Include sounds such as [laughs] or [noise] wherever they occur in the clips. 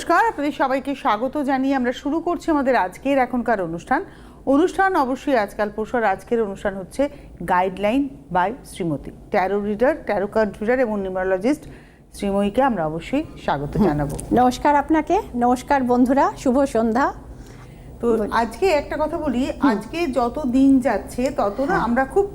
নমস্কার আপনাদের সবাইকে স্বাগত জানিয়ে আমরা শুরু করছি আমাদের আজকের এখনকার অনুষ্ঠান। অনুষ্ঠান অবশ্যই আজকাল পরশুর আজকের অনুষ্ঠান হচ্ছে guideline by Shrimati. Tarot reader tarot card reader এবং নিউমারোলজিস্ট শ্রীময়ীকে আমরা অবশ্যই স্বাগত জানাব। নমস্কার আপনাকে। নমস্কার বন্ধুরা শুভ সন্ধ্যা। তো আজকে একটা কথা বলি আজকে যত দিন যাচ্ছে তত না আমরা খুব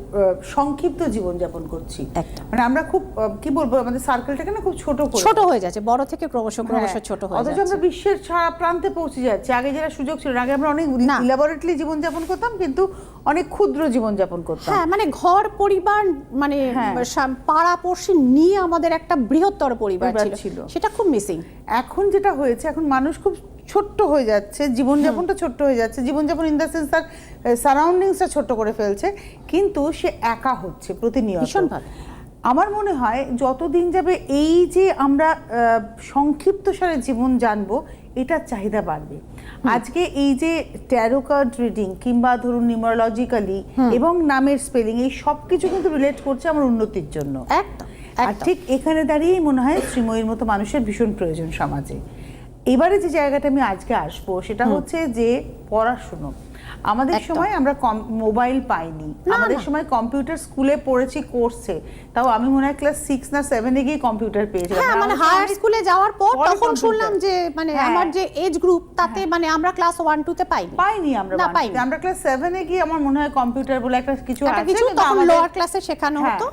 সংক্ষিপ্ত জীবনযাপন করছি। মানে আমরা খুব কি বলব আমাদের সার্কেলটাকে না খুব ছোট ছোট হয়ে যাচ্ছে বড় থেকে ক্রমশ ক্রমশ হ্যাঁ, ছোট হয়ে অথচ যাচ্ছে আমরা বিশ্বের সারা প্রান্তে পৌঁছে যাচ্ছি আগে যারা সুযোগ ছিল আগে আমরা অনেক। ইলাবরেটলি জীবনযাপন করতাম কিন্তু অনেক ক্ষুদ্র জীবনযাপন করতাম হ্যাঁ মানে ঘর পরিবার মানে হ্যাঁ। সা- পাড়াপড়শি নিয়ে আমাদের একটা বৃহত্তর পরিবার ছিল। সেটা খুব মিসিং এখন যেটা হয়েছে এখন মানুষ খুব ছোট্ট হয়ে যাচ্ছে জীবনযাপনটা ছোট্ট হয়ে যাচ্ছে জীবনযাপন ইন দ্য সেন্স তার সারাউন্ডিংসটা ছোট্ট করে ফেলছে কিন্তু সে একা হচ্ছে প্রতিনিয়ত ভীষণভাবে। আমার মনে হয় যত দিন যাবে এই যে আমরা আহ, সংক্ষিপ্ত সারে জীবন জানব এটার চাহিদা বাড়বে। আজকে এই যে ট্যারো কার্ড রিডিং কিংবা ধরুন নিউমারোলজিক্যালি এবং নামের স্পেলিং এই সব কিছু কিন্তু রিলেট করছে আমার উন্নতির জন্য। একদম আর ঠিক এখানে দাঁড়িয়েই মনে হয় শ্রীময়ীর মতো মানুষের ভীষণ প্রয়োজন সমাজে। এবারে যে জায়গাটা আমি আজকে আসব সেটা হচ্ছে যে পড়াশুনো। আমাদের সময় আমরা মোবাইল পাইনি। আমাদের সময় কম্পিউটার স্কুলে পড়েছি কোর্সে তাও আমি মনে হয় ক্লাস সিক্স না সেভেনে গিয়ে কম্পিউটার পেয়েছি হ্যাঁ মানে আমার হায়ার স্কুলে যাওয়ার পর তখন শুনলাম যে মানে হ্যাঁ। আমার যে এজ গ্রুপ তাতে মানে আমরা ক্লাস ওয়ান টু তে পাইনি। পাইনি আমরা না, পাইনি। আমরা ক্লাস সেভেনে গিয়ে আমার মনে হয় কম্পিউটার বলে একটা কিছু আছে কিছু তখন লোয়ার ক্লাসে শেখানো হ্যাঁ। হতো।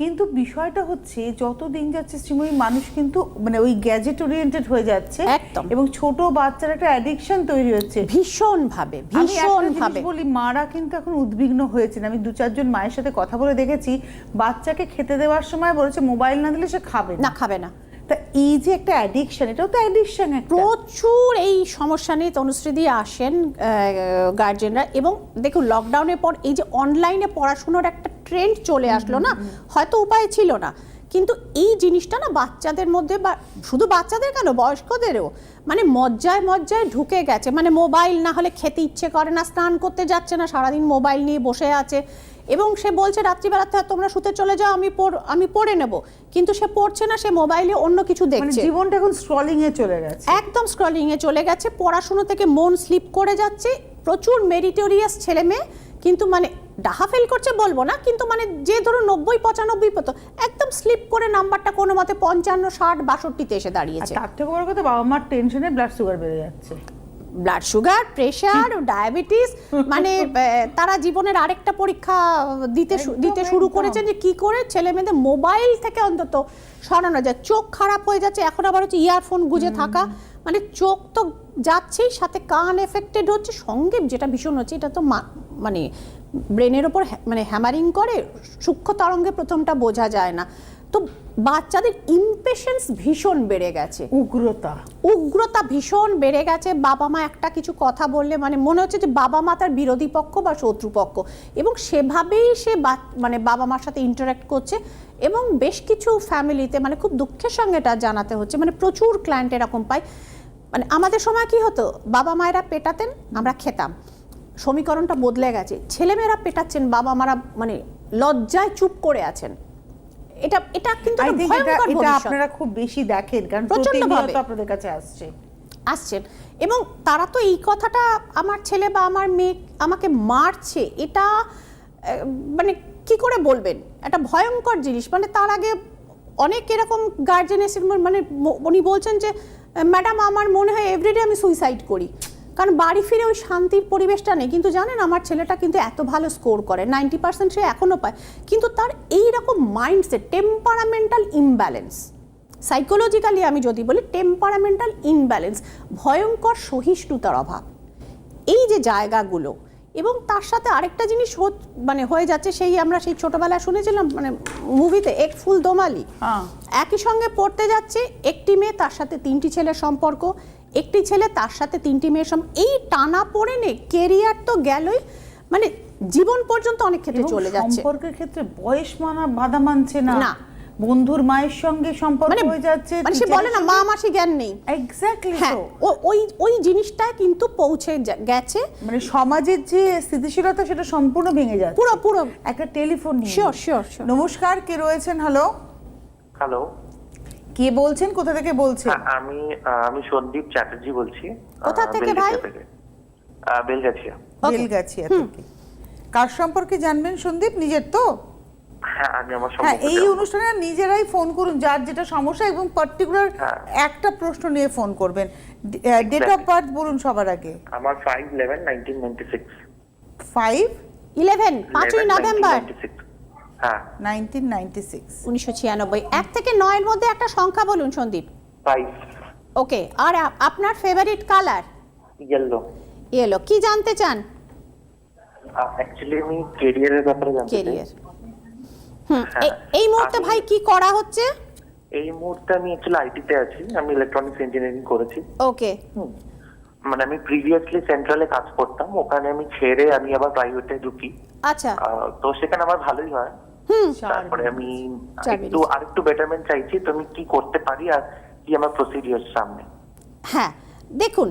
কিন্তু বিষয়টা হচ্ছে যত দিন যাচ্ছে শ্রীময়ী মানুষ কিন্তু মানে ওই গ্যাজেট ওরিয়েন্টেড হয়ে যাচ্ছে একদম। এবং ছোট বাচ্চার একটা অ্যাডিকশন তৈরি হচ্ছে। ভীষণ ভাবে ভীষণ ভাবে বলি মারা কিন্তু এখন উদ্বিগ্ন হয়েছেন। আমি দু চারজন মায়ের সাথে কথা বলে দেখেছি বাচ্চাকে খেতে দেওয়ার সময় বলেছে মোবাইল না দিলে সে খাবে না। খাবে না। তা এই যে একটা অ্যাডিকশন এটাও তো অ্যাডিকশন প্রচুর এই সমস্যা নিয়ে তনুশ্রী দিয়ে আসেন গার্জেনরা এবং দেখুন লকডাউনের পর এই যে অনলাইনে পড়াশুনোর একটা ট্রেন্ড চলে আসলো না হয়তো উপায় ছিল না। কিন্তু এই জিনিসটা না বাচ্চাদের মধ্যে বা শুধু বাচ্চাদের কেন বয়স্কদেরও মানে মজ্জায় মজ্জায় ঢুকে গেছে। মানে মোবাইল না হলে খেতে ইচ্ছে করে না স্নান করতে যাচ্ছে না সারাদিন মোবাইল নিয়ে বসে আছে। এবং সে বলছে রাত্রিবেলাতে তোমরা শুতে চলে যাও আমি আমি পড়ে নেব। কিন্তু সে পড়ছে না সে মোবাইলে অন্য কিছু মানে দেখছে। জীবনটা এখন স্ক্রলিং এ চলে গেছে। একদম স্ক্রলিং এ চলে গেছে। পড়াশুনো থেকে মন স্লিপ করে যাচ্ছে। প্রচুর মেরিটোরিয়াস ছেলে মেয়ে কিন্তু মানে ডাহা ফেল করছে বলব না কিন্তু মানে যে ধরুন নব্বই পঁচানব্বই পতো একদম স্লিপ করে নাম্বারটা কোনো মতে পঞ্চান্ন ষাট বাষট্টিতে এসে দাঁড়িয়েছে। তার থেকে বড় কথা বাবা মার টেনশনে ব্লাড সুগার বেড়ে যাচ্ছে। ব্লাড সুগার প্রেশার ডায়াবেটিস মানে [laughs] তারা জীবনের আরেকটা পরীক্ষা দিতে দিতে শুরু। করেছেন যে কি করে ছেলে মেয়েদের মোবাইল থেকে অন্তত সরানো যায়। চোখ খারাপ হয়ে যাচ্ছে এখন আবার হচ্ছে ইয়ারফোন গুজে থাকা। মানে চোখ তো যাচ্ছেই সাথে কান এফেক্টেড হচ্ছে সঙ্গে যেটা ভীষণ হচ্ছে এটা তো মানে ব্রেনের ওপর মানে হ্যামারিং করে সূক্ষ্ম তরঙ্গে প্রথমটা বোঝা যায় না। তো বাচ্চাদের ইমপেশেন্স ভীষণ বেড়ে গেছে। উগ্রতা। উগ্রতা ভীষণ বেড়ে গেছে। বাবা মা একটা কিছু কথা বললে মানে মনে হচ্ছে যে বাবা মা তার বিরোধী পক্ষ বা শত্রুপক্ষ এবং সেভাবেই সে মানে বাবা মার সাথে ইন্টারাক্ট করছে এবং বেশ কিছু ফ্যামিলিতে মানে খুব দুঃখের সঙ্গে এটা জানাতে হচ্ছে। মানে প্রচুর ক্লায়েন্ট এরকম পাই মানে আমাদের সময় কি হতো? বাবা মায়েরা পেটাতেন আমরা খেতাম। সমীকরণটা বদলে গেছে। ছেলেমেয়েরা পেটাচ্ছেন বাবা মারা মানে লজ্জায় চুপ করে আছেন। এটা এটা কিন্তু এটা। আপনারা খুব বেশি দেখেন কারণ। প্রতিনিয়ত আপনাদের কাছে আসছে। আসছেন। এবং তারা তো এই কথাটা আমার ছেলে বা আমার মেয়ে আমাকে মারছে এটা মানে কি করে বলবেন? একটা ভয়ঙ্কর জিনিস। মানে তার আগে অনেক এরকম গার্জেন এসে মানে উনি বলছেন যে ম্যাডাম আমার মনে হয় এভরিডে আমি সুইসাইড করি। কারণ বাড়ি ফিরে ওই শান্তির পরিবেশটা নেই। কিন্তু জানেন আমার ছেলেটা কিন্তু এত ভালো স্কোর করে নাইনটি পার্সেন্ট সে এখনও পায়। কিন্তু তার এই রকম মাইন্ডসেট টেম্পারামেন্টাল ইমব্যালেন্স সাইকোলজিক্যালি আমি যদি বলি টেম্পারামেন্টাল ইনব্যালেন্স ভয়ঙ্কর সহিষ্ণুতার অভাব। এই যে জায়গাগুলো এবং তার সাথে আরেকটা জিনিস মানে হয়ে যাচ্ছে সেই আমরা সেই ছোটবেলায় শুনেছিলাম মানে মুভিতে এক ফুল দোমালি হ্যাঁ। একই সঙ্গে পড়তে যাচ্ছে একটি মেয়ে তার সাথে তিনটি ছেলের সম্পর্ক একটি ছেলে তার সাথে তিনটি মেয়ের সম্পর্ক এই টানা পড়ে নে কেরিয়ার তো গেলই। মানে জীবন পর্যন্ত অনেক ক্ষেত্রে চলে যাচ্ছে। সম্পর্কের ক্ষেত্রে বয়স মানা বাধা মানছে না। না। বন্ধুর মায়ের সঙ্গে সম্পর্ক মানে হয়ে যাচ্ছে মানে সে বলে না মা মাসি জ্ঞান নেই। এক্স্যাক্টলি হ্যাঁ ও ওই ওই জিনিসটা কিন্তু পৌঁছে গেছে। মানে সমাজের যে স্থিতিশীলতা সেটা সম্পূর্ণ ভেঙে যাচ্ছে। পুরো পুরো। একটা টেলিফোন নিয়ে শিওর শিওর শিওর নমস্কার কে রয়েছেন? হ্যালো হ্যালো কে বলছেন? কোথা থেকে বলছেন? আমি আমি সন্দীপ চ্যাটার্জি বলছি। কোথা থেকে ভাই? বেলগাছিয়া বেলগাছিয়া. থেকে। কার সম্পর্কে জানবেন সন্দীপ? নিজের তো? হ্যাঁ আমি আমার হ্যাঁ সম্পর্কে এই অনুষ্ঠানে নিজেরাই ফোন করুন যার যেটা সমস্যা এবং পার্টিকুলার হ্যাঁ। একটা প্রশ্ন নিয়ে ফোন করবেন। ডেট অফ বার্থ বলুন সবার আগে। আমার five eleven nineteen ninety six five eleven পাঁচই নভেম্বর হ্যাঁ। Nineteen ninety six. উনিশশো ছিয়ানব্বই। এক থেকে নয়ের মধ্যে একটা সংখ্যা বলুন সন্দীপ। ফাইভ ওকে আর আপনার ফেভারিট কালার ইয়েলো এলো কি জানতে চান? অ্যাকচুয়ালি আমি কেরিয়ারের ব্যাপারে জানতে চাই। হুম হ্যাঁ, এই মুহূর্তে ভাই কি করা হচ্ছে? এই মুহূর্তে আমি অ্যাকচুয়ালি আইটিতে আছি। আমি ইলেকট্রনিক্স ইঞ্জিনিয়ারিং করেছি। ওকে। হুম। মানে আমি প্রিভিয়াসলি সেন্ট্রালে কাজ করতাম। ওখানে আমি ছেড়ে আমি আবার প্রাইভেটে ঢুকি। আচ্ছা। তো সেখানে আমার ভালোই হয়। তারপরে আমি একটু। আরেকটু বেটারমেন্ট চাইছি তো আমি কি করতে পারি আর কি আমার প্রসিডিওর সামনে হ্যাঁ দেখুন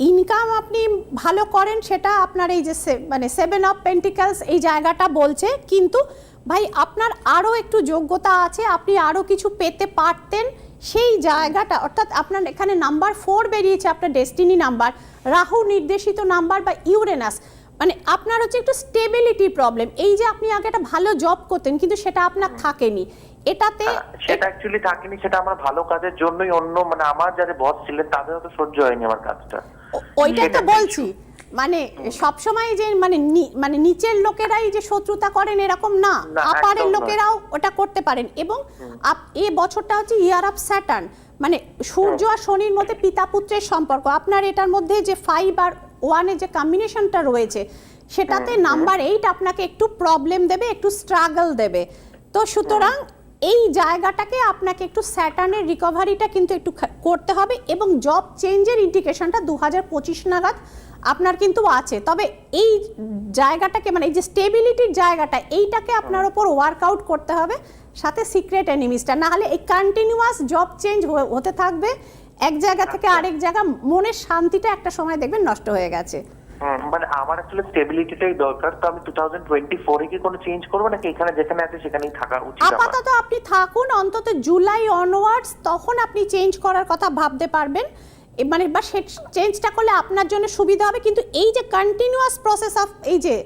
ইনকাম আপনি ভালো করেন সেটা আপনার এই যে মানে সেভেন অফ পেন্টিকালস এই জায়গাটা বলছে কিন্তু ভাই আপনার আরও একটু যোগ্যতা আছে আপনি আরও কিছু পেতে পারতেন সেই জায়গাটা অর্থাৎ আপনার এখানে নাম্বার ফোর বেরিয়েছে আপনার ডেস্টিনি নাম্বার রাহু নির্দেশিত নাম্বার বা ইউরেনাস মানে আপনার হচ্ছে একটু স্টেবিলিটি প্রবলেম এই যে আপনি আগে একটা ভালো জব করতেন কিন্তু সেটা আপনার থাকেনি। এটাতে হ্যাঁ, সেটা অ্যাকচুয়ালি থাকেনি সেটা আমার ভালো কাজের জন্যই অন্য মানে আমার যারা বস ছিলেন তাদেরও তো সহ্য হয়নি আমার কাজটা। ওইটাই তো বলছি। মানে সবসময় যে মানে মানে নিচের লোকেরাই যে শত্রুতা করেন এরকম না। আপারের লোকেরাও ওটা করতে পারেন। এবং এ বছরটা হচ্ছে ইয়ার অফ স্যাটার্ন মানে সূর্য আর শনির মধ্যে পিতা পুত্রের সম্পর্ক। আপনার এটার মধ্যে যে ফাইভ আর ওয়ানের যে কম্বিনেশনটা রয়েছে সেটাতে নাম্বার এইট আপনাকে একটু প্রবলেম দেবে একটু স্ট্রাগল দেবে। তো সুতরাং এই জায়গাটাকে আপনাকে একটু স্যাটার্নের রিকভারিটা কিন্তু একটু করতে হবে এবং জব চেঞ্জের ইন্ডিকেশনটা দু হাজার পঁচিশ নাগাদ আপনার কিন্তু আছে। তবে এই জায়গাটাকে মানে এই যে স্টেবিলিটির জায়গাটা এইটাকে আপনার ওপর ওয়ার্কআউট করতে হবে সাথে সিক্রেট এনিমিসটা না হলে এই কন্টিনিউয়াস জব চেঞ্জ হতে থাকবে এক জায়গা থেকে আরেক জায়গা মনের শান্তিটা একটা সময় দেখবেন নষ্ট হয়ে গেছে। মানে আমার অ্যাকচুয়ালি স্টেবিলিটিটাই দরকার তো আমি টু থাউজেন্ড টোয়েন্টি ফোরে কি কোনো চেঞ্জ করব নাকি এখানে যেখানে আছে সেখানেই থাকা উচিত আমার? আপাতত আপনি থাকুন অন্তত জুলাই অনওয়ার্ডস তখন আপনি চেঞ্জ করার কথা ভাবতে পারবেন। মানে বা সে চেঞ্জটা করলে আপনার জন্য সুবিধা হবে কিন্তু এই যে কন্টিনিউয়াস প্রসেস অফ এই যে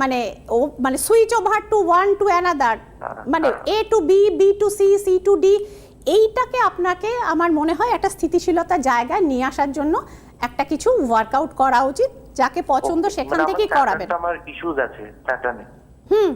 মানে ও মানে switch over to one to another মানে A to B B to C C to D এইটাকে আপনাকে আমার মনে হয় একটা স্থিতিশীলতা জায়গায় নিয়ে আসার জন্য একটা কিছু ওয়ার্কআউট করা উচিত যাকে পছন্দ সেখান থেকেই করাবেন। আমার ইস্যুজ আছে প্যাটার্নে হুম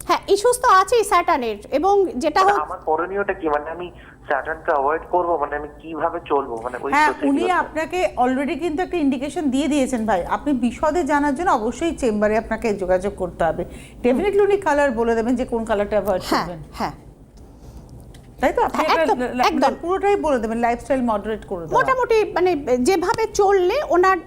হ্যাঁ ইস্যুস তো আছেই স্যাটার্নের এবং যেটা আমার করণীয়টা কি? মানে আমি স্যাটার্নকে অ্যাভয়েড করব মানে আমি কীভাবে চলবো? মানে ওই হ্যাঁ উনি আপনাকে অলরেডি কিন্তু একটা ইন্ডিকেশন দিয়ে দিয়েছেন ভাই। আপনি বিশদে জানার জন্য অবশ্যই চেম্বারে আপনাকে যোগাযোগ করতে হবে। ডেফিনেটলি উনি কালার বলে দেবেন যে কোন কালারটা অ্যাভয়েড হ্যাঁ করবেন। হ্যাঁ। তাই তো? আপনি হ্যাঁ, একদম, পুরোটাই বলে দেবেন লাইফস্টাইল মডারেট করে মোটামুটি মানে যেভাবে চললে ওনার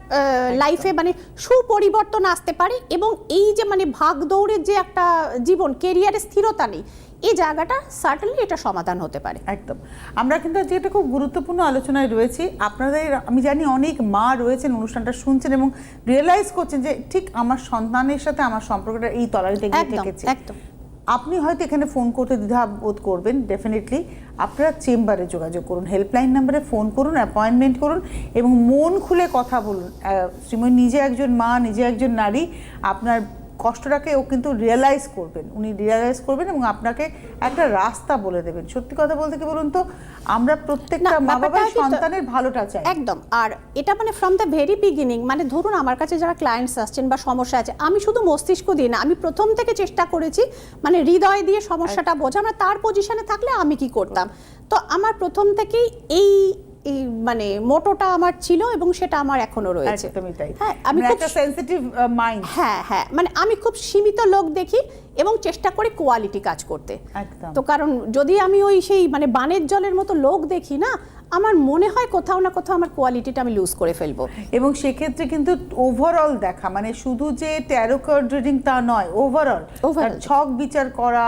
লাইফে মানে সুপরিবর্তন আসতে পারে এবং এই যে মানে ভাগ দৌড়ের যে একটা জীবন কেরিয়ারে স্থিরতা নেই এই জায়গাটা সার্টেনলি এটা সমাধান হতে পারে। একদম। আমরা কিন্তু আজকে একটা খুব গুরুত্বপূর্ণ আলোচনায় রয়েছি। আপনাদের আমি জানি অনেক মা রয়েছেন অনুষ্ঠানটা শুনছেন এবং রিয়েলাইজ করছেন যে ঠিক আমার সন্তানের সাথে আমার সম্পর্কটা এই তলারিতে গিয়ে একদম একদম। আপনি হয়তো এখানে ফোন করতে দ্বিধা বোধ করবেন ডেফিনেটলি আপনারা চেম্বারে যোগাযোগ করুন হেল্পলাইন নাম্বারে ফোন করুন অ্যাপয়েন্টমেন্ট করুন এবং মন খুলে কথা বলুন। শ্রীময় নিজে একজন মা, নিজে একজন নারী, আপনার কষ্টটাকে ও কিন্তু রিয়েলাইজ করবেন। উনি রিয়েলাইজ করবেন এবং আপনাকে একটা রাস্তা বলে দেবেন। সত্যি কথা বলতে কি বলুন তো? আমরা প্রত্যেকটা মা হচ্ছে সন্তানের ভালোটা চাই। একদম। আর এটা মানে ফ্রম দ্য ভেরি বিগিনিং মানে ধরুন আমার কাছে যারা ক্লায়েন্টস আসছেন বা সমস্যা আছে আমি শুধু মস্তিষ্ক দিই না আমি প্রথম থেকে চেষ্টা করেছি মানে হৃদয় দিয়ে সমস্যাটা বোঝা আমরা তার পজিশনে থাকলে আমি কি করতাম? তো আমার প্রথম থেকেই এই এই মানে মোটোটা আমার ছিল এবং সেটা আমার এখনও রয়েছে। একদমই তাই। হ্যাঁ আমি মানে খুব একটা সেন্সিটিভ মাইন্ড হ্যাঁ হ্যাঁ মানে আমি খুব সীমিত লোক দেখি এবং চেষ্টা করি কোয়ালিটি কাজ করতে। একদম। তো কারণ যদি আমি ওই সেই মানে বানের জলের মতো লোক দেখি না আমার মনে হয় কোথাও না কোথাও আমার কোয়ালিটিটা আমি লুজ করে ফেলব। এবং সেক্ষেত্রে কিন্তু ওভারঅল দেখা মানে শুধু যে ট্যারো কার্ড রিডিং তা নয় ওভারঅল। ছক বিচার করা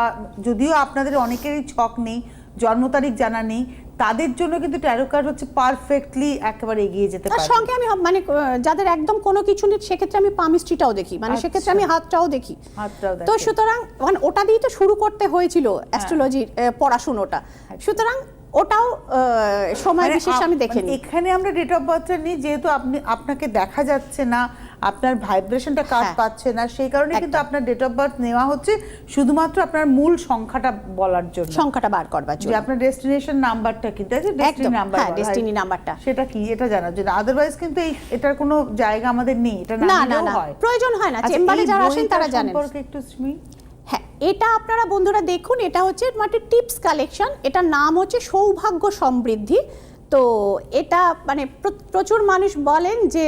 যদিও আপনাদের অনেকেরই ছক নেই জন্ম তারিখ জানা নেই তাদের জন্য কিন্তু ট্যারো কার্ড হচ্ছে পারফেক্টলি একেবারে এগিয়ে যেতে তার পারে সঙ্গে আমি মানে যাদের একদম কোনো কিছু নেই সেক্ষেত্রে আমি পামিস্ট্রিটাও দেখি। মানে সেক্ষেত্রে আমি হাতটাও দেখি। তো সুতরাং মানে ওটা দিয়েই তো শুরু করতে হয়েছিল অ্যাস্ট্রোলজির পড়াশুনোটা সুতরাং ওটাও সময় মানে বিশেষে আমি দেখে মানে এখানে আমরা ডেট অফ বার্থটা নিই যেহেতু আপনি আপনাকে দেখা যাচ্ছে না। আপনার ভাইব্রেশনটা কাজ হ্যাঁ। পাচ্ছে না সেই কারণে কিন্তু আপনার ডেট অফ বার্থ নেওয়া হচ্ছে শুধুমাত্র আপনার মূল সংখ্যাটা বলার জন্য। সংখ্যাটা বার করবার জন্য। আপনার ডেস্টিনেশন নাম্বারটা কি তাই ডেস্টিনি নাম্বার হ্যাঁ, destiny নাম্বারটা। সেটা কি? এটা জানার জন্য আদারওয়াইজ কিন্তু এই এটার কোনো জায়গা আমাদের নেই। এটা না না না হয়। প্রয়োজন হয় না। আচ্ছা, চেম্বারে যারা আসেন তারা জানেন। সম্পর্কে একটু স্মি হ্যাঁ এটা আপনারা বন্ধুরা দেখুন এটা হচ্ছে মানে টিপস কালেকশন এটার নাম হচ্ছে সৌভাগ্য সমৃদ্ধি। তো এটা মানে প্রচুর মানুষ বলেন যে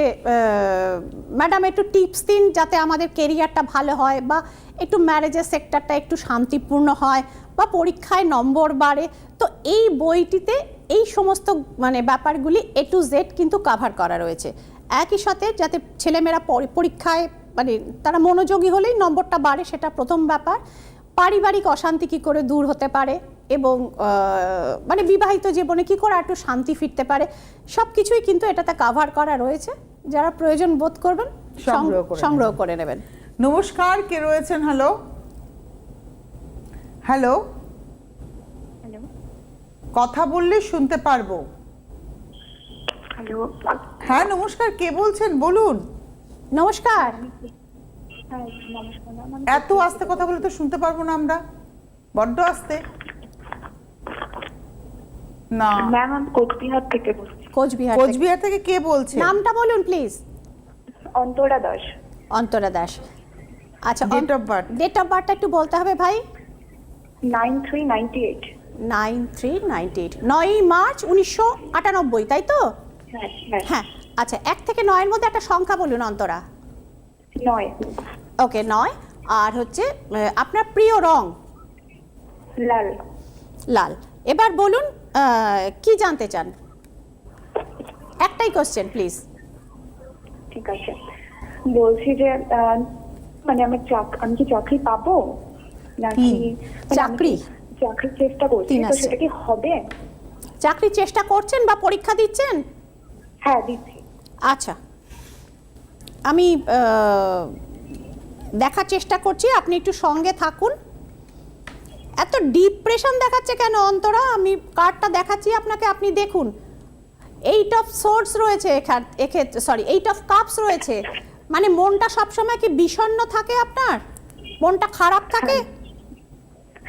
ম্যাডাম একটু টিপস দিন যাতে আমাদের কেরিয়ারটা ভালো হয় বা একটু ম্যারেজের সেক্টরটা একটু শান্তিপূর্ণ হয় বা পরীক্ষায় নম্বর বাড়ে। তো এই বইটিতে এই সমস্ত মানে ব্যাপারগুলি এ টু জেড কিন্তু কাভার করা রয়েছে। একই সাথে যাতে ছেলেমেয়েরা পরীক্ষায় মানে তারা মনোযোগী হলেই নম্বরটা বাড়ে, সেটা প্রথম ব্যাপার। পারিবারিক অশান্তি কি করে দূর হতে পারে? এবং আহ, মানে বিবাহিত জীবনে কি করে একটু শান্তি ফিরতে পারে সব কিছুই কিন্তু এটাতে কাভার করা রয়েছে। যারা প্রয়োজন বোধ করবেন সংগ্রহ করে নেবেন। নমস্কার কে রয়েছেন? হ্যালো হ্যালো হ্যালো কথা বললে শুনতে পারব। হ্যালো হ্যাঁ নমস্কার কে বলছেন? বলুন। নমস্কার। হ্যাঁ এত আস্তে কথা বলে তো শুনতে পারব না আমরা। বড্ড আস্তে। না। ম্যাম আমি কোচবিহার থেকে বলছি। কোচবিহার থেকে। কোচবিহার থেকে কে বলছে? নামটা বলুন প্লিজ অন্তরা দাস। অন্তরা দাস। আচ্ছা Date of birth? Date of বার্থটা একটু বলতে হবে ভাই? Nine three ninety eight. Nine three ninety eight. নয়ই মার্চ উনিশশো আটানব্বই তাই তো? হ্যাঁ হ্যাঁ। হ্যাঁ। আচ্ছা এক থেকে নয়ের মধ্যে একটা সংখ্যা বলুন অন্তরা। নয়। ওকে নয়। আর হচ্ছে আহ, আপনার প্রিয় রং? লাল। লাল। এবার বলুন কি জানতে চান? একটাই কোশ্চেন প্লিজ ঠিক আছে। বলছি যে মানে আমার চাক- আমি কি চাকরি পাবো? নাকি চাকরি? চাকরির চেষ্টা করছি তো সেটা কি হবে? চাকরির চেষ্টা করছেন বা পরীক্ষা দিচ্ছেন? হ্যাঁ দিচ্ছি। আচ্ছা। আমি দেখার চেষ্টা করছি আপনি একটু সঙ্গে থাকুন। এত ডিপ্রেশন দেখাচ্ছে কেন অন্তরা? আমি কার্ডটা দেখাচ্ছি আপনাকে আপনি দেখুন। এইট অফ সোর্স রয়েছে এক্ষেত্রে সরি এইট অফ কাপস রয়েছে। মানে মনটা সবসময় কি বিষণ্ণ থাকে আপনার? মনটা খারাপ থাকে?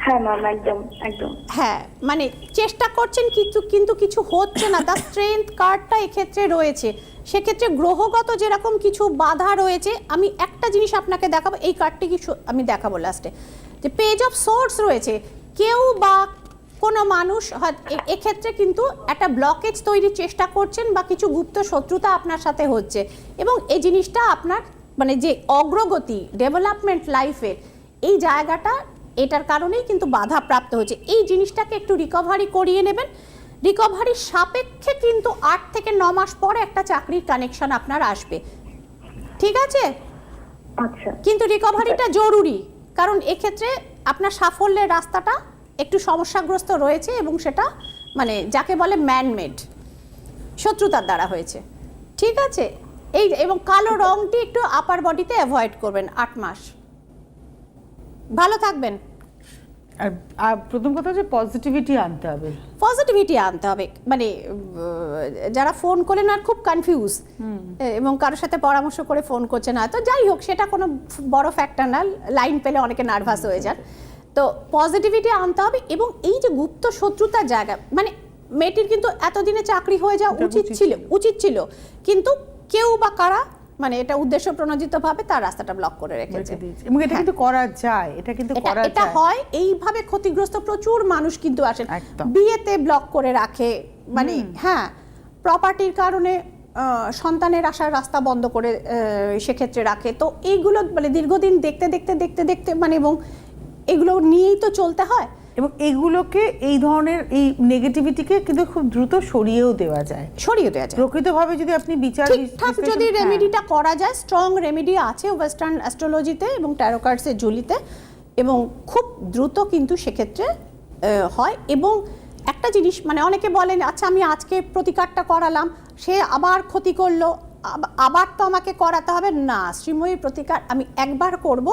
হ্যাঁ ম্যাম একদম একদম। হ্যাঁ মানে চেষ্টা করছেন কিন্তু কিন্তু কিছু হচ্ছে না। দ্য স্ট্রেংথ কার্ডটা এক্ষেত্রে রয়েছে। সেক্ষেত্রে গ্রহগত যেরকম কিছু বাধা রয়েছে আমি একটা জিনিস আপনাকে দেখাবো এই কার্ডটি কিছু আমি দেখাবো লাস্টে যে পেজ অফ সোর্স রয়েছে। কেউ বা কোনো মানুষ এক্ষেত্রে কিন্তু একটা ব্লকেজ তৈরির চেষ্টা করছেন বা কিছু গুপ্ত শত্রুতা আপনার সাথে হচ্ছে। এবং এই জিনিসটা আপনার মানে যে অগ্রগতি ডেভেলপমেন্ট লাইফের এই জায়গাটা এটার কারণেই কিন্তু বাধা প্রাপ্ত হয়েছে এই জিনিসটাকে একটু রিকভারি করিয়ে নেবেন। রিকভারির সাপেক্ষে কিন্তু আট থেকে ন মাস পরে একটা চাকরির কানেকশন আপনার আসবে। ঠিক আছে? আচ্ছা। কিন্তু রিকভারিটা জরুরি। কারণ এক্ষেত্রে আপনার সাফল্যের রাস্তাটা একটু সমস্যাগ্রস্ত রয়েছে এবং সেটা মানে যাকে বলে ম্যানমেড শত্রুতার দ্বারা হয়েছে। ঠিক আছে? এই এবং কালো রংটি একটু আপার বডিতে অ্যাভয়েড করবেন আট মাস। ভালো থাকবেন। আর আর প্রথম কথা হচ্ছে পজিটিভিটি আনতে হবে। পজিটিভিটি আনতে হবে। মানে যারা ফোন করলেন আর খুব কনফিউজ এবং কারোর সাথে পরামর্শ করে ফোন করছে না তো যাই হোক সেটা কোনো বড় ফ্যাক্টর না লাইন পেলে অনেকে নার্ভাস হয়ে যান। তো পজিটিভিটি আনতে হবে এবং এই যে গুপ্ত শত্রুতার জায়গা মানে মেয়েটির কিন্তু এতদিনে চাকরি হয়ে যাওয়া উচিত ছিল। উচিত ছিল। কিন্তু কেউ বা কারা মানে এটা উদ্দেশ্য প্রণোদিতভাবে তার রাস্তাটা ব্লক করে রেখেছে। রেখে এবং এটা কিন্তু করা যায় এটা কিন্তু করা এটা হয় এইভাবে ক্ষতিগ্রস্ত প্রচুর মানুষ কিন্তু আসেন। বিয়েতে ব্লক করে রাখে মানে হ্যাঁ প্রপার্টির কারণে সন্তানের আসার রাস্তা বন্ধ করে সেক্ষেত্রে রাখে। তো এইগুলো মানে দীর্ঘদিন দেখতে দেখতে দেখতে দেখতে মানে এবং এগুলো নিয়েই তো চলতে হয়। এবং এগুলোকে এই ধরনের এই নেগেটিভিটিকে কিন্তু খুব দ্রুত সরিয়েও দেওয়া যায়। সরিয়ে দেওয়া যায়। প্রকৃতভাবে যদি আপনি বিচার ঠিকঠাক যদি হ্যাঁ। রেমেডিটা করা যায় স্ট্রং রেমেডি আছে ওয়েস্টার্ন অ্যাস্ট্রোলজিতে এবং ট্যারো কার্ডসের জুলিতে এবং খুব দ্রুত কিন্তু সেক্ষেত্রে হয় এবং একটা জিনিস মানে অনেকে বলেন আচ্ছা আমি আজকে প্রতিকারটা করালাম সে আবার ক্ষতি করল আব- আবার তো আমাকে করাতে হবে। না শ্রীময়ীর প্রতিকার আমি একবার করব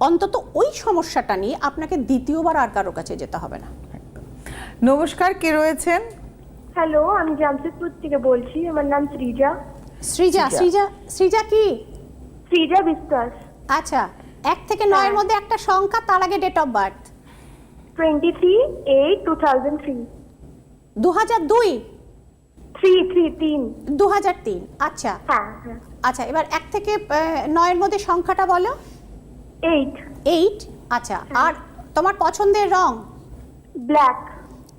অন্তত ওই সমস্যাটা নিয়ে আপনাকে দ্বিতীয়বার আর কারও কাছে যেতে হবে না। নমস্কার কে রয়েছেন? হ্যালো আমি জামশেদপুর থেকে বলছি আমার নাম সৃজা সৃজা সৃজা। সৃজা কি? সৃজা বিশ্বাস। আচ্ছা এক থেকে নয়ের মধ্যে একটা সংখ্যা তার আগে date of birth twenty three eight two thousand three দু হাজার দুই? থ্রি থ্রি তিন। দু হাজার তিন আচ্ছা। হ্যাঁ হ্যাঁ। আচ্ছা এবার এক থেকে নয়ের মধ্যে সংখ্যাটা বলো। এইট এইট আচ্ছা আর তোমার পছন্দের রং? ব্ল্যাক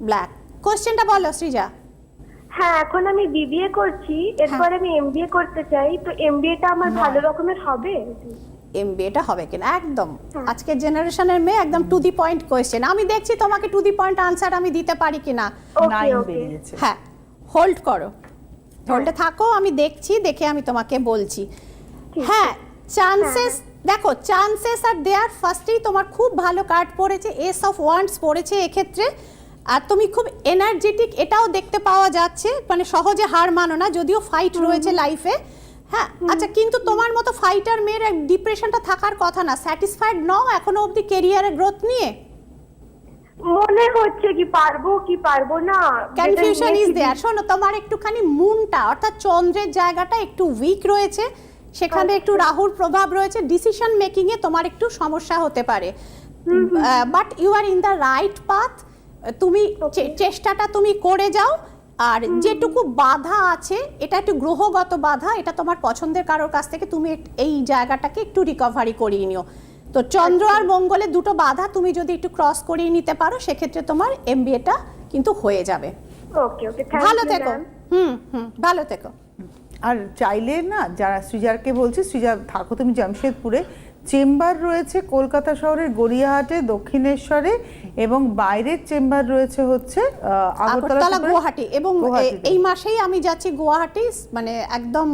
ব্ল্যাক কোশ্চেনটা বলো সৃজা। হ্যাঁ এখন আমি বিবিএ করছি এরপর আমি এমবিএ করতে চাই তো এমবিএটা আমার ভালো রকমের হবে? এমবিএটা হবে কিনা? একদম। আজকের জেনারেশনের মেয়ে একদম টু দি পয়েন্ট কোয়েশ্চেন আমি দেখছি তোমাকে টু দি পয়েন্ট আনসার আমি দিতে পারি কিনা। হ্যাঁ হোল্ড করো। হোল্ডে থাকো আমি দেখছি দেখে আমি তোমাকে বলছি। হ্যাঁ চান্সেস দেখো চান্সেস আর দেয়ার ফার্স্টেই তোমার খুব ভালো কার্ড পড়েছে এস অফ ওয়ান্ডস পড়েছে এক্ষেত্রে আর তুমি খুব এনার্জেটিক এটাও দেখতে পাওয়া যাচ্ছে মানে সহজে হার মানো না যদিও ফাইট রয়েছে লাইফে হ্যাঁ? আচ্ছা কিন্তু তোমার মতো ফাইটার মেয়ের ডিপ্রেশনটা থাকার কথা না স্যাটিসফাইড নও এখনও অবধি কেরিয়ারের গ্রোথ নিয়ে? মনে হচ্ছে কি পারব কি পারব না কনফিউশন ইজ দেয়ার শোনো তোমার একটুখানি মুনটা অর্থাৎ চন্দ্রের জায়গাটা একটু উইক রয়েছে সেখানে একটু রাহুর প্রভাব রয়েছে ডিসিশন মেকিং এ তোমার একটু সমস্যা হতে পারে। But you are in the right path তুমি চেষ্টাটা তুমি করে যাও আর যেটুকু বাধা আছে এটা একটু গ্রহগত বাধা এটা তোমার পছন্দের কারোর কাছ থেকে তুমি এই জায়গাটাকে একটু রিকভারি করিয়ে নিও। তো চন্দ্র আর মঙ্গলের দুটো বাধা তুমি যদি একটু ক্রস করিয়ে নিতে পারো সেক্ষেত্রে তোমার এমবিএটা কিন্তু হয়ে যাবে। ওকে ওকে ভালো থেকো। হুম হুম ভালো থেকো। আর চাইলে না যারা সৃজারকে বলছে সৃজা থাকো তুমি জামশেদপুরে চেম্বার রয়েছে কলকাতা শহরের গড়িয়াহাটে দক্ষিণেশ্বরে এবং বাইরের চেম্বার রয়েছে হচ্ছে আগরতলা গুয়াহাটি এবং এই মাসেই আমি যাচ্ছি গুয়াহাটি মানে একদম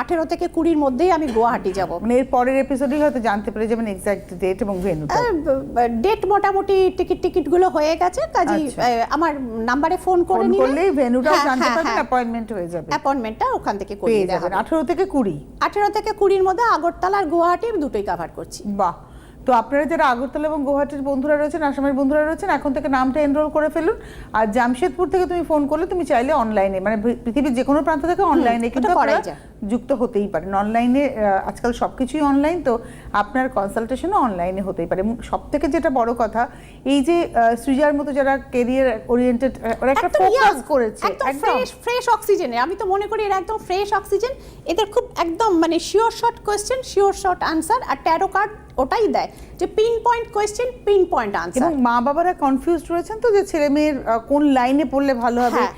আঠেরো থেকে কুড়ির মধ্যেই আমি গুয়াহাটি যাব। মানে এর পরের এপিসোডেই হয়তো জানতে পেরে যাবেন এক্সাক্ট ডেট এবং ভেন্যুটা ডেট মোটামুটি টিকিট টিকিটগুলো হয়ে গেছে কাজেই আচ্ছা। আমার নাম্বারে ফোন করে নিলে ভেন্যুটাও হ্যাঁ, জানতে হ্যাঁ, পারবেন হ্যাঁ। অ্যাপয়েন্টমেন্ট হয়ে যাবে। অ্যাপয়েন্টমেন্টটা ওখান থেকে করিয়ে দেওয়া হবে। আঠেরো থেকে কুড়ি। আঠেরো থেকে কুড়ির মধ্যে আগরতলা আর গুয়াহাটি দুটোই কভার করছি। বাহ। তো আপনারা যারা আগরতলা এবং গুয়াহাটির বন্ধুরা রয়েছেন আসামের বন্ধুরা রয়েছেন এখন থেকে নামটা এনরোল করে ফেলুন। আর জামশেদপুর থেকে তুমি ফোন করলে তুমি চাইলে অনলাইনে মানে পৃথিবীর যে কোনো প্রান্ত থেকে অনলাইনে কিন্তু করাই যায়। যুক্ত হতেই পারেন অনলাইনে আজকাল সব কিছুই অনলাইন তো আপনার কনসালটেশনও অনলাইনে হতেই পারে। সব থেকে যেটা বড় কথা এই যে সৃজার মতো যারা কেরিয়ার ওরিয়েন্টেড ওরা একটা ফোকাস করেছে। একদম ফ্রেশ ফ্রেশ অক্সিজেনে আমি তো মনে করি এরা একদম ফ্রেশ অক্সিজেন এদের খুব একদম মানে sure short question sure short answer আর ট্যারো কার্ড ওটাই দেয়। যে pinpoint question pinpoint এবং আনসার মা বাবারা কনফিউজড রয়েছেন তো যে ছেলে মেয়ের কোন লাইনে পড়লে ভালো হবে। হ্যাঁ।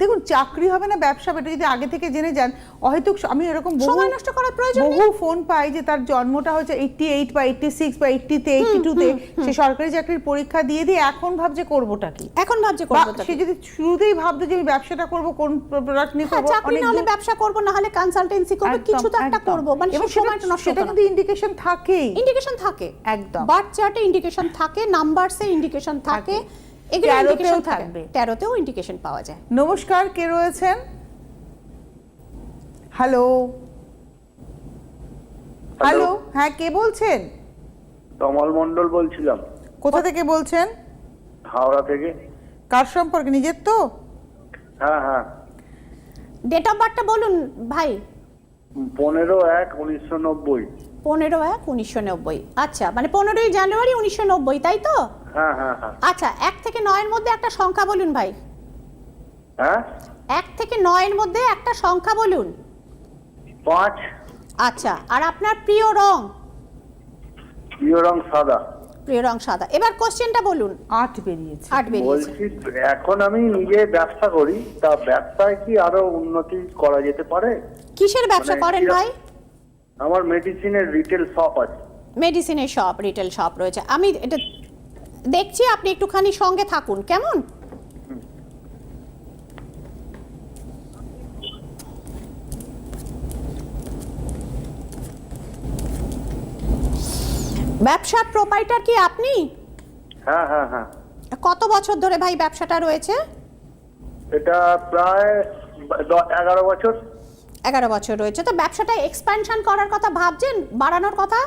দেখুন চাকরি হবে না ব্যবসা এটা যদি আগে থেকে জেনে যান হয়তো আমি এরকম সময় নষ্ট করার প্রয়োজন বহু ফোন পাই যে তার জন্মটা হচ্ছে এইটটি এইট বা এইটটি সিক্স বা এইটটিতে এইটটি টুতে সে সরকারি চাকরির পরীক্ষা দিয়ে দিয়ে এখন ভাবছে করবোটা কি? এখন ভাবছে বা করব সে যদি শুরুতেই ভাবতো যে আমি ব্যবসাটা করব কোন প্রোডাক্ট নিয়ে হ্যাঁ করব চাকরি না হলে ব্যবসা করব না হলে কনসালটেন্সি করব কিছু তো একটা। করব মানে সময়টা নষ্ট সেটা কিন্তু ইন্ডিকেশন থাকেই। ইন্ডিকেশন থাকে। একদম। বার্থ চার্টে ইন্ডিকেশন থাকে নাম্বারসে ইন্ডিকেশন থাকে থাকে। এগুলো তেরোতেও ইন্ডিকেশন থাকে। থাকবে। তেরোতেও ইন্ডিকেশন পাওয়া যায়। নমস্কার কে রয়েছেন? হ্যালো হ্যালো হ্যাঁ কে বলছেন? তমাল মন্ডল বলছিলাম। কোথা থেকে বলছেন? হাওড়া থেকে। কার সম্পর্কে? নিজের তো? হ্যাঁ হ্যাঁ। ডেট অফ বার্থটা বলুন ভাই। পনেরো এক উনিশশো নব্বই। পনেরো এক উনিশশো নব্বই। আচ্ছা মানে পনেরোই জানুয়ারি উনিশশো নব্বই তাই তো? হ্যাঁ হ্যাঁ হ্যাঁ। আচ্ছা এক থেকে নয়ের মধ্যে একটা সংখ্যা বলুন ভাই। হ্যাঁ? এক থেকে নয়ের মধ্যে একটা সংখ্যা বলুন। পাঁচ। আচ্ছা আর আপনার প্রিয় রং? প্রিয় রং সাদা। প্রিয় রং সাদা। এবার কোশ্চেনটা বলুন। আট বেরিয়েছে। আট বেরিয়েছে। বলছি এখন আমি নিজে ব্যবসা করি তা ব্যবসায় কি আরও উন্নতি করা যেতে পারে? কিসের ব্যবসা মানে করেন ভাই? আমার মেডিসিনের রিটেল শপ আছে। মেডিসিনের শপ রিটেল শপ রয়েছে। আমি এটা দেখছি আপনি একটুখানি সঙ্গে থাকুন কেমন? ব্যবসার প্রোপাইটার কি আপনি? হ্যাঁ হ্যাঁ হ্যাঁ। কত বছর ধরে ভাই ব্যবসাটা রয়েছে? এটা প্রায় এগারো বছর। এগারো বছর রয়েছে। তো ব্যবসাটা এক্সপ্যানশন করার কথা ভাবছেন? বাড়ানোর কথা?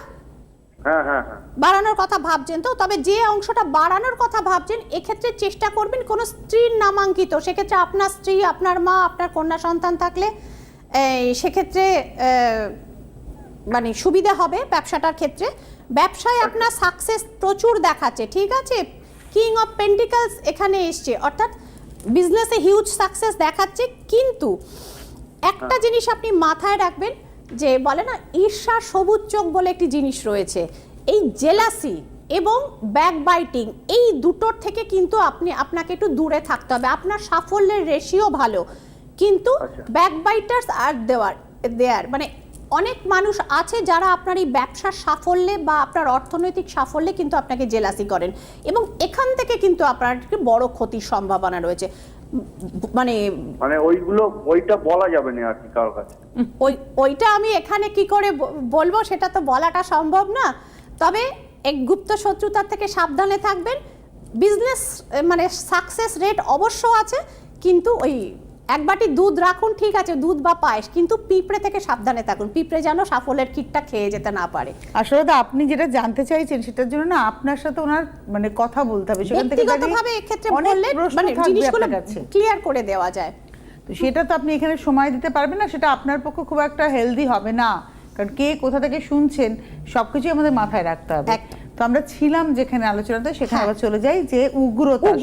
বাড়ানোর কথা ভাবছেন তো তবে যে অংশটা বাড়ানোর কথা ভাবছেন এক্ষেত্রে চেষ্টা করবেন কোনো স্ত্রীর নামাঙ্কিত। সেক্ষেত্রে আপনার স্ত্রী আপনার মা আপনার কন্যা সন্তান থাকলে সেক্ষেত্রে মানে সুবিধা হবে ব্যবসাটার ক্ষেত্রে। ব্যবসায় আপনার সাকসেস প্রচুর দেখাচ্ছে ঠিক আছে? কিং অফ পেন্টিকালস এখানে এসছে অর্থাৎ বিজনেসে হিউজ সাকসেস দেখাচ্ছে কিন্তু একটা জিনিস আপনি মাথায় রাখবেন যে বলে না ঈর্ষা সবুজ চোখ বলে একটি জিনিস রয়েছে। এই জেলাসি এবং ব্যাকবাইটিং এই দুটোর থেকে কিন্তু আপনি আপনাকে একটু দূরে থাকতে হবে। আপনার সাফল্যের রেশিও ভালো। কিন্তু আচ্ছা। ব্যাকবাইটার্স আর দেওয়ার দেয়ার মানে অনেক মানুষ আছে যারা আপনার এই ব্যবসার সাফল্যে বা আপনার অর্থনৈতিক সাফল্যে কিন্তু আপনাকে জেলাসি করেন। এবং এখান থেকে কিন্তু আপনার একটি বড় ক্ষতির সম্ভাবনা রয়েছে। মানে মানে ওইগুলো ওইটা বলা যাবে না আর কি কারোর কাছে। ওই ওইটা আমি এখানে কি করে বলব সেটা তো বলাটা সম্ভব না। তবে এক গুপ্ত শত্রুতার থেকে সাবধানে থাকবেন। বিজনেস মানে সাকসেস রেট অবশ্য আছে কিন্তু ওই এক বাটি দুধ রাখুন ঠিক আছে দুধ বা পায়েস কিন্তু পিঁপড়ে থেকে সাবধানে থাকুন। পিঁপড়ে যেন সাফল্যের কিটটা খেয়ে যেতে না পারে। আসলে আপনি যেটা জানতে চাইছেন সেটার জন্য না আপনার সাথে ওনার মানে কথা বলতে হবে। সেখান থেকে ব্যক্তিগতভাবে এক্ষেত্রে বললে মানে জিনিসগুলো ক্লিয়ার করে দেওয়া যায়। তো সেটা তো আপনি এখানে সময় দিতে পারবেন না সেটা আপনার পক্ষে খুব একটা হেলদি হবে না। কারণ কে কোথা থেকে শুনছেন সবকিছু আমাদের মাথায় রাখতে হবে। তো আমরা ছিলাম যেখানে আলোচনাতে সেখানে হ্যাঁ। আবার চলে যাই যে উগ্রতা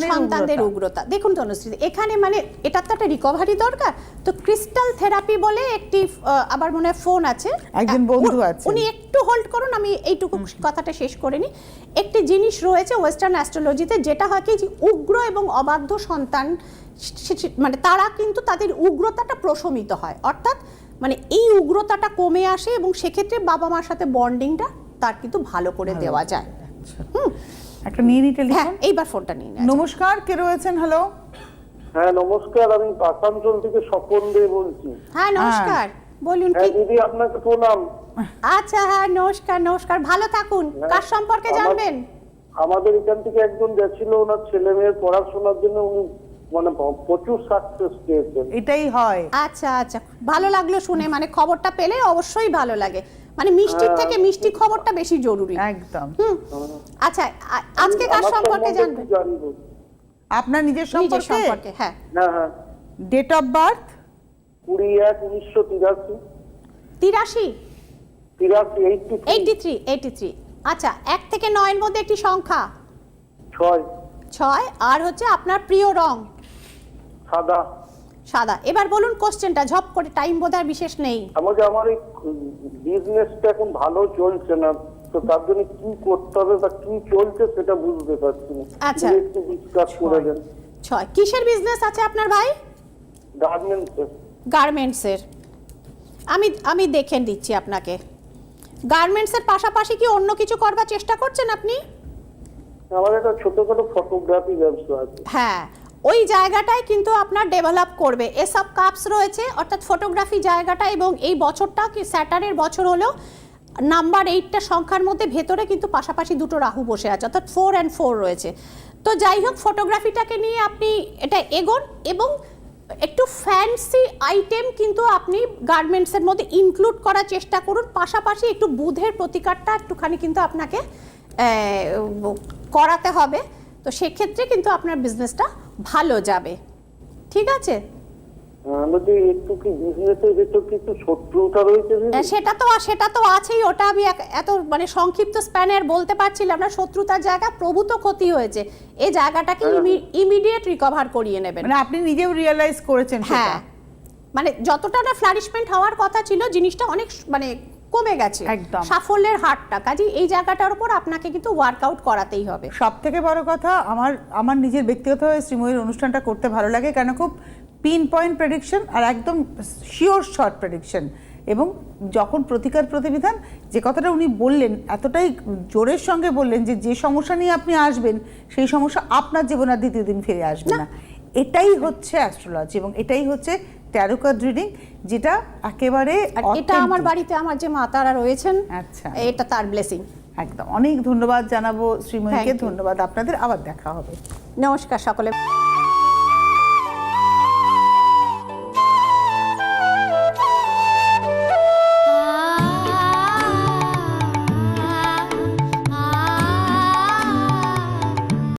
সন্তানদের উগ্রতা। দেখুন তনুশ্রী এখানে মানে এটার তো একটা রিকভারি দরকার। তো ক্রিস্টাল থেরাপি বলে একটি আবার মনে হয় ফোন আছে। একজন বন্ধু উনি- আছেন। উনি একটু হোল্ড করুন আমি এইটুকু কথাটা শেষ করে নিই। একটি জিনিস রয়েছে ওয়েস্টার্ন অ্যাস্ট্রোলজিতে যেটা হয় কি যে উগ্র এবং অবাধ্য সন্তান মানে তারা কিন্তু তাদের উগ্রতাটা প্রশমিত হয়। অর্থাৎ মানে এই উগ্রতাটা কমে আসে এবং সেক্ষেত্রে বাবা মার সাথে বন্ডিংটা তার কিন্তু ভালো করে দেওয়া যায়। আচ্ছা। একটা নিয়ে নি হ্যাঁ এইবার ফোনটা নিয়ে নমস্কার কে রয়েছেন? হ্যালো হ্যাঁ নমস্কার আমি আসানসোল থেকে স্বপন দে বলছি। হ্যাঁ নমস্কার। বলুন হ্যাঁ কি দিদি আপনাকে প্রণাম। আচ্ছা হ্যাঁ নমস্কার নমস্কার। ভালো থাকুন। কার সম্পর্কে জানবেন? আমাদের এখান থেকে একজন গেছিল ওনার ছেলে মেয়ের পড়াশোনার জন্য উনি মানে প্রচুর সাকসেস পেয়েছেন। এটাই হয়। আচ্ছা আচ্ছা। ভালো লাগল শুনে মানে খবরটা পেলে অবশ্যই ভালো লাগে। মানে মিষ্টির থেকে মিষ্টি খবরটা বেশি জরুরি। একদম। হুম। আচ্ছা আজকে কার সম্পর্কে জানবেন? আপনার নিজের সম্পর্কে? হ্যাঁ। হ্যাঁ হ্যাঁ। ডেট অফ বার্থ কুড়ি এক উনিশশো তিরাশি। তিরাশি? তিরাশি এইটি থ্রি এইটি থ্রি আচ্ছা এক থেকে নয়ের মধ্যে একটি সংখ্যা? ছয়। ছয় আর হচ্ছে আপনার প্রিয় রং? সাদা। সাদা। এবার বলুন কোশ্চেনটা ঝপ করে টাইম বোধহয় বিশেষ নেই। আমাকে আমার এই বিজনেসটা এখন ভালো চলছে না তো তার জন্য কি করতে হবে বা কি চলছে সেটা বুঝতে পারছি না। আচ্ছা। একটু ডিসকাস করে দেন। ছয়। কিসের বিজনেস আছে আপনার ভাই? গার্মেন্টস গার্মেন্টসের আমি আমি দেখে দিচ্ছি আপনাকে। গার্মেন্টসের পাশাপাশি কি অন্য কিছু করবার চেষ্টা করছেন আপনি? আমার একটা ছোটখাটো ফটোগ্রাফি ব্যবসা আছে। হ্যাঁ। ওই জায়গাটায় কিন্তু আপনার ডেভেলপ করবে। এসব কাপস রয়েছে, অর্থাৎ ফটোগ্রাফি জায়গাটা এবং এই বছরটা কি স্যাটারের বছর হলেও নাম্বার এইটটা সংখ্যার মধ্যে ভেতরে কিন্তু পাশাপাশি দুটো রাহু বসে আছে, অর্থাৎ ফোর অ্যান্ড ফোর রয়েছে। তো যাই হোক ফটোগ্রাফিটাকে নিয়ে আপনি এটা এগোন এবং একটু ফ্যান্সি আইটেম কিন্তু আপনি গার্মেন্টসের মধ্যে ইনক্লুড করার চেষ্টা করুন। পাশাপাশি একটু বুধের প্রতিকারটা একটুখানি কিন্তু আপনাকে করাতে হবে। তো সেক্ষেত্রে কিন্তু আপনার বিজনেসটা ভালো যাবে। ঠিক আছে? একটু কি শত্রুতা রয়েছে সেটা তো সেটা তো আছেই। ওটা আমি এত মানে সংক্ষিপ্ত স্প্যানে আর বলতে পারছিলাম না। শত্রুতার জায়গা প্রভূত ক্ষতি হয়েছে। এই জায়গাটাকে ইমিডিয়েট রিকভার করিয়ে নেবেন। মানে আপনি নিজেও রিয়েলাইজ করেছেন হ্যাঁ। মানে যতটা না ফ্লারিশমেন্ট হওয়ার কথা ছিল জিনিসটা অনেক মানে কমে গেছে। একদম। সাফল্যের হারটা। কাজে এই জায়গাটার উপর আপনাকে কিন্তু ওয়ার্কআউট করাতেই হবে। সব থেকে বড় কথা আমার আমার নিজের ব্যক্তিগতভাবে শ্রীময়ীর অনুষ্ঠানটা করতে ভালো লাগে কেন খুব পিন পয়েন্ট প্রেডিকশন আর একদম শিওর শর্ট প্রেডিকশন এবং যখন প্রতিকার প্রতিবিধান যে কথাটা উনি বললেন এতটাই জোরের সঙ্গে বললেন যে যে সমস্যা নিয়ে আপনি আসবেন সেই সমস্যা আপনার জীবনে আর দ্বিতীয় দিন ফিরে আসবে না। এটাই হচ্ছে অ্যাস্ট্রোলজি এবং এটাই হচ্ছে ট্যারোকার্ড রিডিং যেটা একেবারে এটা আমার বাড়িতে আমার যে মা তারা রয়েছেন আচ্ছা। এটা তার ব্লেসিং একদম। অনেক ধন্যবাদ জানাব শ্রীময়ীকে। ধন্যবাদ। আপনাদের আবার দেখা হবে। নমস্কার সকলে।